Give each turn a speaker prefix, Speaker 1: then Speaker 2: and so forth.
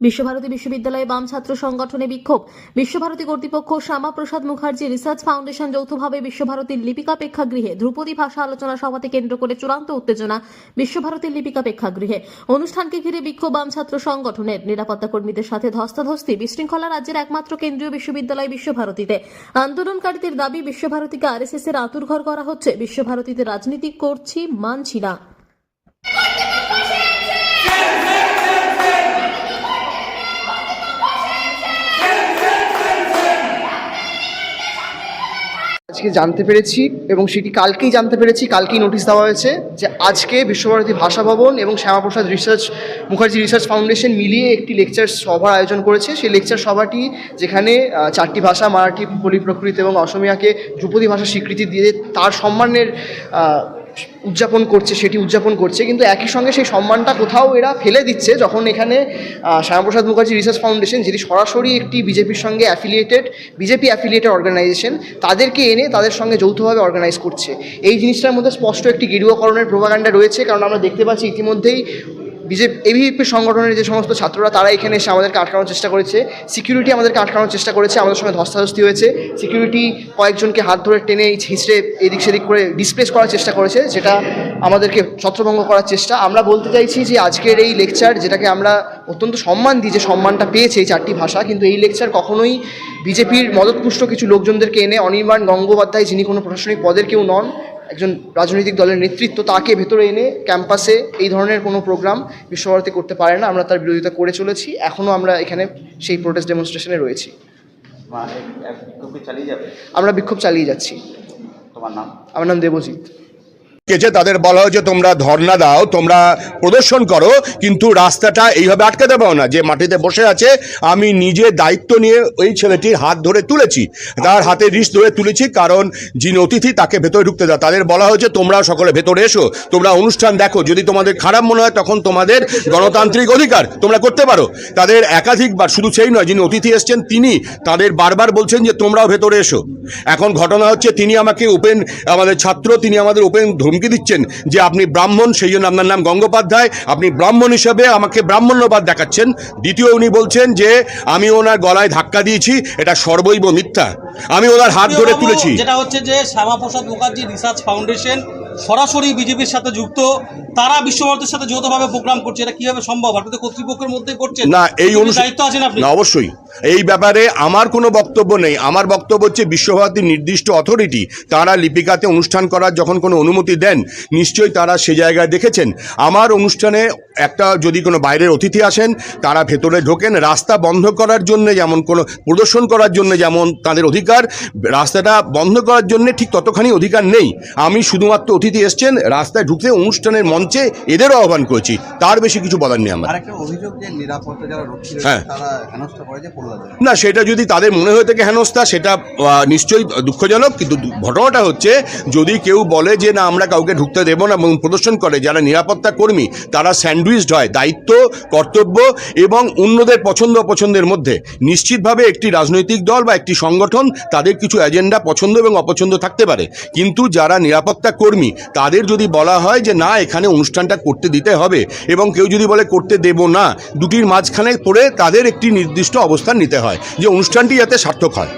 Speaker 1: বিশ্বভারতী বিশ্ববিদ্যালয়ে বাম ছাত্র সংগঠনে বিক্ষোভ। বিশ্বভারতী কর্তৃপক্ষ শ্যামা প্রসাদ মুখার্জি, রিসার্চ ফাউন্ডেশন যৌথভাবে বিশ্বভারতীর লিপিকা প্রেক্ষাগৃহে ধ্রুপদী ভাষা আলোচনা সভাতে কেন্দ্র করে চূড়ান্ত উত্তেজনা বিশ্বভারতীর লিপিকা প্রেক্ষাগৃহে অনুষ্ঠানকে ঘিরে বিক্ষোভ বাম ছাত্র সংগঠনের। নিরাপত্তা কর্মীদের সাথে ধস্তাধস্তি, বিশৃঙ্খলা রাজ্যের একমাত্র কেন্দ্রীয় বিশ্ববিদ্যালয় বিশ্বভারতীতে। আন্দোলনকারীদের দাবি, বিশ্বভারতীকে আরএসএস এর আতুরঘর করা হচ্ছে। বিশ্বভারতীতে রাজনীতি করছি, মানছি না।
Speaker 2: আজকে জানতে পেরেছি এবং সেটি কালকেই জানতে পেরেছি, কালকেই নোটিশ দেওয়া হয়েছে যে আজকে বিশ্বভারতী ভাষা ভবন এবং Shyamaprasad Research Mukherjee Research Foundation মিলিয়ে একটি লেকচার সভার আয়োজন করেছে। সেই লেকচার সভাটি যেখানে চারটি ভাষা, মারাঠি পলিপ্রকৃত এবং অসমীয়াকে ধ্রুপদী ভাষা স্বীকৃতি দিয়ে তার সম্মানের উদযাপন করছে, সেটি উদযাপন করছে, কিন্তু একই সঙ্গে সেই সম্মানটা কোথাও এরা ফেলে দিচ্ছে যখন এখানে শ্যামাপ্রসাদ মুখার্জি রিসার্চ ফাউন্ডেশন যেটি সরাসরি একটি বিজেপির সঙ্গে অ্যাফিলিয়েটেড বিজেপি অ্যাফিলিয়েটেড অর্গানাইজেশন তাদেরকে এনে তাদের সঙ্গে যৌথভাবে অর্গানাইজ করছে। এই জিনিসটার মধ্যে স্পষ্ট একটি গেরুয়াকরণের প্রভাকাণ্ডা রয়েছে, কারণ আমরা দেখতে পাচ্ছি ইতিমধ্যেই বিজেপি এবিপি সংগঠনের যে সমস্ত ছাত্ররা, তারা এখানে এসে আমাদেরকে আটকানোর চেষ্টা করেছে। সিকিউরিটি আমাদেরকে আটকানোর চেষ্টা করেছে, আমাদের সঙ্গে ধস্তাধস্তি হয়েছে। সিকিউরিটি কয়েকজনকে হাত ধরে টেনে হিঁচড়ে এদিক সেদিক করে ডিসপ্লেস করার চেষ্টা করেছে, যেটা আমাদেরকে ছত্রভঙ্গ করার চেষ্টা। আমরা বলতে চাইছি যে, আজকের এই লেকচার যেটাকে আমরা অত্যন্ত সম্মান দিই, যে সম্মানটা পেয়েছে এই চারটি ভাষা, কিন্তু এই লেকচার কখনোই বিজেপির মদতপুষ্ট কিছু লোকজনদেরকে এনে অনির্বাণ গঙ্গোপাধ্যায়, যিনি কোনো প্রশাসনিক পদের কেউ নন একজন রাজনৈতিক দলের নেতৃত্ব তাকে ভেতরে এনে ক্যাম্পাসে এই ধরনের কোনো প্রোগ্রাম বিশ্বভারতী করতে পারে না। আমরা তার বিরোধিতা করে চলেছি। এখনও আমরা এখানে সেই প্রোটেস্ট ডেমনস্ট্রেশনে রয়েছি।
Speaker 3: যাবে?
Speaker 2: আমরা বিক্ষোভ চালিয়ে যাচ্ছি।
Speaker 3: তোমার নাম?
Speaker 2: আমার নাম দেবজিৎ।
Speaker 4: গেছে তাদের বলা হয়েছে তোমরা ধর্ণা দাও, তোমরা প্রদর্শন করো, কিন্তু রাস্তাটা এইভাবে আটকে দেবো না। যে মাটিতে বসে আছে, আমি নিজে দায়িত্ব নিয়ে ওই ছেলেটির হাত ধরে তুলেছি। তার হাতে রিস্ক ধরে তুলেছি, কারণ যিনি অতিথি তাকে ভেতরে ঢুকতে দাও। তাদের বলা হয়েছে তোমরা সকলে ভেতরে এসো, তোমরা অনুষ্ঠান দেখো। যদি তোমাদের খারাপ মনে হয়, তখন তোমাদের গণতান্ত্রিক অধিকার তোমরা করতে পারো। তাদের একাধিকবার, শুধু সেই নয়, যিনি অতিথি এসছেন, তিনি তাদের বারবার বলছেন যে তোমরাও ভেতরে এসো। এখন ঘটনা হচ্ছে, তিনি আমাকে ওপেন আমাদের ছাত্র, তিনি আমাদের ওপেন ধমকি দিচ্ছেন যে আপনি ব্রাহ্মণ সেই জন্য আপনার নাম গঙ্গোপাধ্যায়। আপনি ব্রাহ্মণ হিসেবে আমাকে ব্রাহ্মণ্যবাদ দেখাচ্ছেন। দ্বিতীয় উনি বলছেন যে আমি ওনার গলায় ধাক্কা দিয়েছি এটা সর্বৈব মিথ্যা। আমি ওনার হাত ধরে তুলেছি।
Speaker 5: যেটা হচ্ছে যে শ্যামাপ্রসাদ মুখার্জি রিসার্চ ফাউন্ডেশন সরাসরি বিজেপির সাথে যুক্ত। তারা বিশ্বভারতের সাথে যৌথভাবে প্রোগ্রাম করছে। এটা কীভাবে সম্ভব? আপনাদের কর্তৃপক্ষের মধ্যে করছেন।
Speaker 4: না এই
Speaker 5: দায়িত্ব আছেন আপনি।
Speaker 4: অবশ্যই। এই ব্যাপারে আমার কোনো বক্তব্য নেই। আমার বক্তব্য হচ্ছে বিশ্বভারতীর নির্দিষ্ট অথরিটি তারা লিপিকাতে অনুষ্ঠান করার যখন কোনো অনুমতি দেন নিশ্চয়ই তারা সে জায়গায় দেখেছেন। আমার অনুষ্ঠানে একটা যদি কোনো বাইরের অতিথি আসেন তারা ভেতরে ঢোকেন রাস্তা বন্ধ করার জন্য যেমন কোনো প্রদর্শন করার জন্য যেমন তাদের অধিকার রাস্তাটা বন্ধ করার জন্য ঠিক ততখানি অধিকার নেই। আমি শুধুমাত্র অতিথি এসছেন রাস্তায় ঢুকতে অনুষ্ঠানের মঞ্চে এদেরও আহ্বান করেছি। তার বেশি কিছু বলার নেই আমার। হ্যাঁ। না, সেটা যদি তাদের মনে হয়ে থাকে হেনস্থা, সেটা নিশ্চয়ই দুঃখজনক, কিন্তু ঘটনাটা হচ্ছে, যদি কেউ বলে যে, না, আমরা কাউকে ঢুকতে দেবো না এবং প্রদর্শন করে, যারা নিরাপত্তা কর্মী, তারা স্যান্ডউইচড হয়, দায়িত্ব, কর্তব্য এবং অন্যদের পছন্দ অপছন্দের মধ্যে, নিশ্চিতভাবে একটি রাজনৈতিক দল বা একটি সংগঠন তাদের কিছু এজেন্ডা পছন্দ এবং অপছন্দ থাকতে পারে। কিন্তু যারা নিরাপত্তা কর্মী, তাদের যদি বলা হয় যে, না, এখানে অনুষ্ঠানটা করতে দিতে হবে এবং কেউ যদি বলে, করতে দেব না দুটির মাঝখানে পড়ে তাদের একটি নির্দিষ্ট অবস্থান নিতে হয় যে অনুষ্ঠানটি যাতে সার্থক হয়।